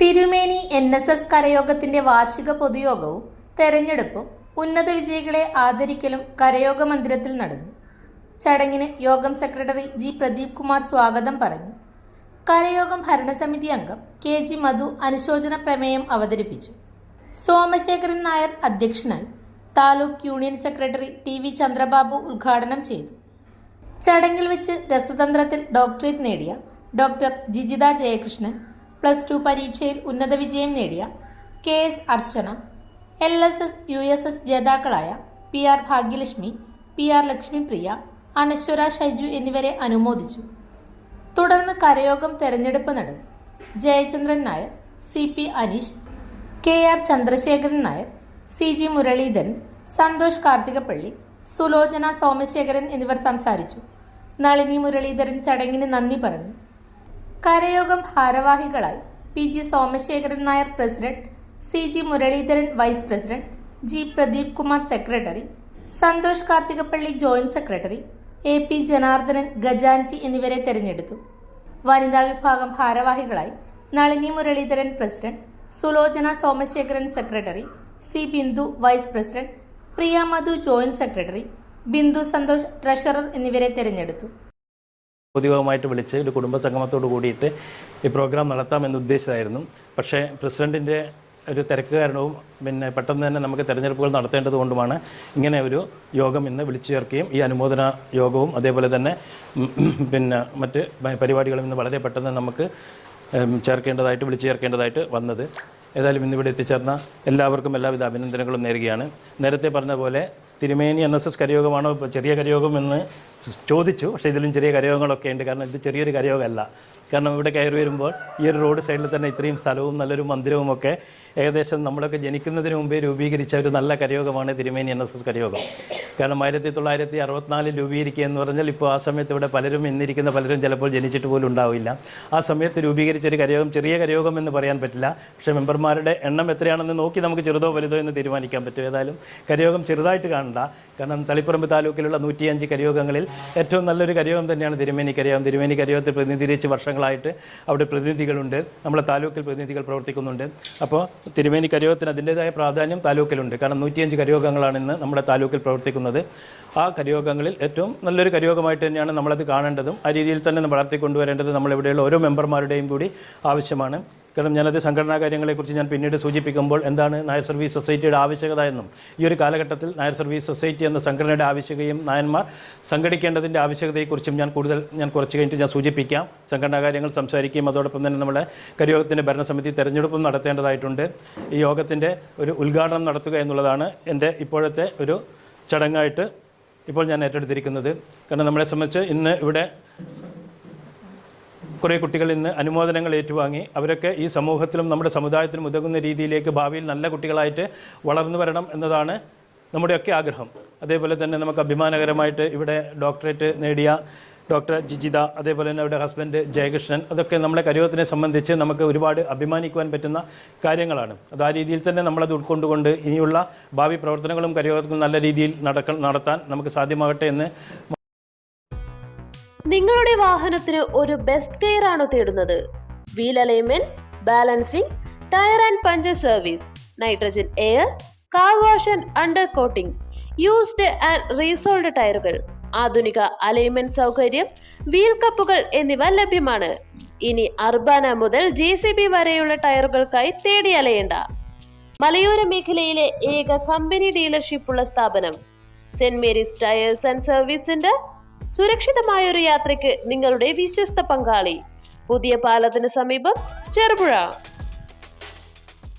തിരുമേനി N S S കരയോഗത്തിന്റെ വാർഷിക പൊതുയോഗവും തെരഞ്ഞെടുപ്പും ഉന്നത വിജയികളെ ആദരിക്കലും കരയോഗ മന്ദിരത്തിൽ നടന്നു. ചടങ്ങിന് യോഗം സെക്രട്ടറി ജി പ്രദീപ് കുമാർ സ്വാഗതം പറഞ്ഞു. കരയോഗം ഭരണസമിതി അംഗം കെ ജി മധു അനുശോചന പ്രമേയം അവതരിപ്പിച്ചു. സോമശേഖരൻ നായർ അധ്യക്ഷനായി taluk union secretary T V Chandrababu ഉദ്ഘാടനം ചെയ്തു. ചടങ്ങിൽ വെച്ച് രസതന്ത്രത്തിൽ ഡോക്ടറേറ്റ് നേടിയ doctor Jijitha Jayakrishnan plus two പരീക്ഷയിൽ ഉന്നത വിജയം നേടിയ K S Archana L S S U S S ജേതാക്കളായ P R Bhagyalakshmi P R Lakshmipriya Anaswara Shaiju എന്നിവരെ അനുമോദിച്ചു. തുടർന്ന് കരയോഗം തെരഞ്ഞെടുപ്പ് നടന്നു Jayachandran Nair C P Aneesh K R Chandrasekharan Nair C G Muraleedharan Santhosh Karthikappally Sulochana Somasekharan എന്നിവർ സംസാരിച്ചു. നളിനി മുരളീധരൻ ചടങ്ങിന് നന്ദി പറഞ്ഞു. കരയോഗം ഭാരവാഹികളായി P G Somasekharan Nair president C G Muraleedharan vice president G Pradeep Kumar secretary Santhosh Karthikappally joint secretary A P Janardhanan ഗജാൻജി എന്നിവരെ തെരഞ്ഞെടുത്തു. വനിതാ വിഭാഗം ഭാരവാഹികളായി Nalini Muraleedharan president Sulochana Somasekharan secretary C Bindu vice president Priya Madhu joint secretary Bindu Santhosh treasurer എന്നിവരെ തെരഞ്ഞെടുത്തു. പൊതുയോഗമായിട്ട് വിളിച്ച് ഒരു കുടുംബ സംഗമത്തോട് കൂടിയിട്ട് ഈ പ്രോഗ്രാം നടത്താമെന്ന് ഉദ്ദേശിച്ചായിരുന്നു. പക്ഷേ പ്രസിഡന്റിന്റെ ഒരു തിരക്ക് കാരണവും പിന്നെ പെട്ടെന്ന് തന്നെ നമുക്ക് തെരഞ്ഞെടുപ്പുകൾ നടത്തേണ്ടത് കൊണ്ടുമാണ് ഇങ്ങനെ ഒരു യോഗം ഇന്ന് വിളിച്ചു ചേർക്കുകയും ഈ അനുമോദന യോഗവും അതേപോലെ തന്നെ പിന്നെ മറ്റ് പരിപാടികളും ഇന്ന് വളരെ പെട്ടെന്ന് നമുക്ക് ചേർക്കേണ്ടതായിട്ട് വിളിച്ചു ചേർക്കേണ്ടതായിട്ട് വന്നത്. ഏതായാലും ഇന്നിവിടെ എത്തിച്ചേർന്ന എല്ലാവർക്കും എല്ലാവിധ അഭിനന്ദനങ്ങളും നേരുകയാണ്. നേരത്തെ പറഞ്ഞ പോലെ തിരുമേനി എൻ എസ് എസ് കരയോഗമാണോ ചെറിയ കരയോഗം എന്ന് ചോദിച്ചു. പക്ഷേ ഇതിലും ചെറിയ കരയോഗങ്ങളൊക്കെ ഉണ്ട്. കാരണം ഇത് ചെറിയൊരു കരയോഗമല്ല. കാരണം ഇവിടെ കയറി വരുമ്പോൾ ഈ ഒരു റോഡ് സൈഡിൽ തന്നെ ഇത്രയും സ്ഥലവും നല്ലൊരു മന്ദിരവും ഒക്കെ ഏകദേശം നമ്മളൊക്കെ ജനിക്കുന്നതിന് മുമ്പേ രൂപീകരിച്ച ഒരു നല്ല കരയോഗമാണ് തിരുമേനി എൻ എസ് എസ് കരയോഗം. കാരണം ആയിരത്തി തൊള്ളായിരത്തി അറുപത്തിനാലിൽ രൂപീകരിക്കുക എന്ന് പറഞ്ഞാൽ ഇപ്പോൾ ആ സമയത്ത് ഇവിടെ പലരും ഇന്നിരിക്കുന്ന പലരും ചിലപ്പോൾ ജനിച്ചിട്ട് പോലും ഉണ്ടാവില്ല. ആ സമയത്ത് രൂപീകരിച്ച ഒരു കരയോഗം ചെറിയ കരയോഗം എന്ന് പറയാൻ പറ്റില്ല. പക്ഷേ മെമ്പർമാരുടെ എണ്ണം എത്രയാണെന്ന് നോക്കി നമുക്ക് ചെറുതോ വലുതോ എന്ന് തീരുമാനിക്കാൻ പറ്റും. ഏതായാലും കരയോഗം ചെറുതായിട്ട് കാണണ്ട. കാരണം തളിപ്പറമ്പ് താലൂക്കിലുള്ള നൂറ്റിയഞ്ച് കരയോഗങ്ങളിൽ ഏറ്റവും നല്ലൊരു കരയോഗം തന്നെയാണ് തിരുമേനി കരയോഗം. തിരുമേനി കരയോഗത്തെ പ്രതിനിധീകരിച്ച് വർഷങ്ങളായിട്ട് അവിടെ പ്രതിനിധികളുണ്ട്. നമ്മുടെ താലൂക്കിൽ പ്രതിനിധികൾ പ്രവർത്തിക്കുന്നുണ്ട്. അപ്പോൾ തിരുമേനി കരയോഗത്തിന് അതിന്റേതായ പ്രാധാന്യം താലൂക്കിലുണ്ട്. കാരണം നൂറ്റിയഞ്ച് കരയോഗങ്ങളാണ് ഇന്ന് നമ്മുടെ താലൂക്കിൽ പ്രവർത്തിക്കുന്നത്. ആ കരിയോഗങ്ങളിൽ ഏറ്റവും നല്ലൊരു കരിയോഗമായിട്ട് തന്നെയാണ് നമ്മളത് കാണേണ്ടതും ആ രീതിയിൽ തന്നെ വളർത്തിക്കൊണ്ടുവരേണ്ടത് നമ്മളിവിടെയുള്ള ഓരോ മെമ്പർമാരുടെയും കൂടി ആവശ്യമാണ്. കാരണം ഞാനത് സംഘടനാ കാര്യങ്ങളെക്കുറിച്ച് ഞാൻ പിന്നീട് സൂചിപ്പിക്കുമ്പോൾ എന്താണ് നായർ സർവീസ് സൊസൈറ്റിയുടെ ആവശ്യകത എന്നും ഈ ഒരു കാലഘട്ടത്തിൽ നായർ സർവീസ് സൊസൈറ്റി എന്ന സംഘടനയുടെ ആവശ്യകതയും നായന്മാർ സംഘടിക്കേണ്ടതിന്റെ ആവശ്യകതയെക്കുറിച്ചും ഞാൻ കൂടുതൽ ഞാൻ കുറച്ച് കഴിഞ്ഞിട്ട് ഞാൻ സൂചിപ്പിക്കാം. സംഘടനാ കാര്യങ്ങൾ സംസാരിക്കുകയും അതോടൊപ്പം തന്നെ നമ്മുടെ കരിയോഗത്തിന്റെ ഭരണസമിതി തെരഞ്ഞെടുപ്പും നടത്തേണ്ടതായിട്ടുണ്ട്. ഈ യോഗത്തിന്റെ ഒരു ഉദ്ഘാടനം നടത്തുക എന്നുള്ളതാണ് എന്റെ ഇപ്പോഴത്തെ ഒരു ചടങ്ങായിട്ട് ഇപ്പോൾ ഞാൻ ഏറ്റെടുത്തിരിക്കുന്നത്. കാരണം നമ്മളെ സംബന്ധിച്ച് ഇന്ന് ഇവിടെ കുറേ കുട്ടികൾ ഇന്ന് അനുമോദനങ്ങൾ ഏറ്റുവാങ്ങി. അവരൊക്കെ ഈ സമൂഹത്തിലും നമ്മുടെ സമുദായത്തിലും ഉതകുന്ന രീതിയിലേക്ക് ഭാവിയിൽ നല്ല കുട്ടികളായിട്ട് വളർന്നു വരണം എന്നതാണ് നമ്മുടെയൊക്കെ ആഗ്രഹം. അതേപോലെ തന്നെ നമുക്ക് അഭിമാനകരമായിട്ട് ഇവിടെ ഡോക്ടറേറ്റ് നേടിയ ഡോക്ടർ ജിജിത അതേപോലെ തന്നെ അവരുടെ ഹസ്ബൻഡ് ജയകൃഷ്ണൻ അതൊക്കെ നമ്മളെ കരുവത്തിനെ സംബന്ധിച്ച് നമുക്ക് ഒരുപാട് അഭിമാനിക്കുവാൻ പറ്റുന്ന കാര്യങ്ങളാണ്. അത് ആ രീതിയിൽ തന്നെ നമ്മളത് ഉൾക്കൊണ്ടുകൊണ്ട് ഇനിയുള്ള ഭാവി പ്രവർത്തനങ്ങളും കരുവത്തിൽ നല്ല രീതിയിൽ നടക്ക നടത്താൻ നമുക്ക് സാധ്യമാകട്ടെ എന്ന് നിങ്ങളുടെ വാഹനത്തിന് ഒരു ബെസ്റ്റ് കെയർ ആണോ തേടുന്നത്. Wheel alignments balancing tyre and puncture service nitrogen air car wash and undercoating used and resoled ടയറുകൾ ആധുനിക അലൈൻമെന്റ് സൗകര്യം വീൽ കപ്പുകൾ എന്നിവ ലഭ്യമാണ്. ഇനി അർബാന മുതൽ ജെ സി ബി വരെയുള്ള ടയറുകൾക്കായി തേടി അലയേണ്ട. മലയോര മേഖലയിലെ ഏക കമ്പനി ഡീലർഷിപ്പുള്ള സ്ഥാപനം Saint Mary's tyres and service centre സുരക്ഷിതമായ ഒരു യാത്രയ്ക്ക് നിങ്ങളുടെ വിശ്വസ്ത പങ്കാളി. പുതിയ പാലത്തിന് സമീപം ചെറുപുഴ.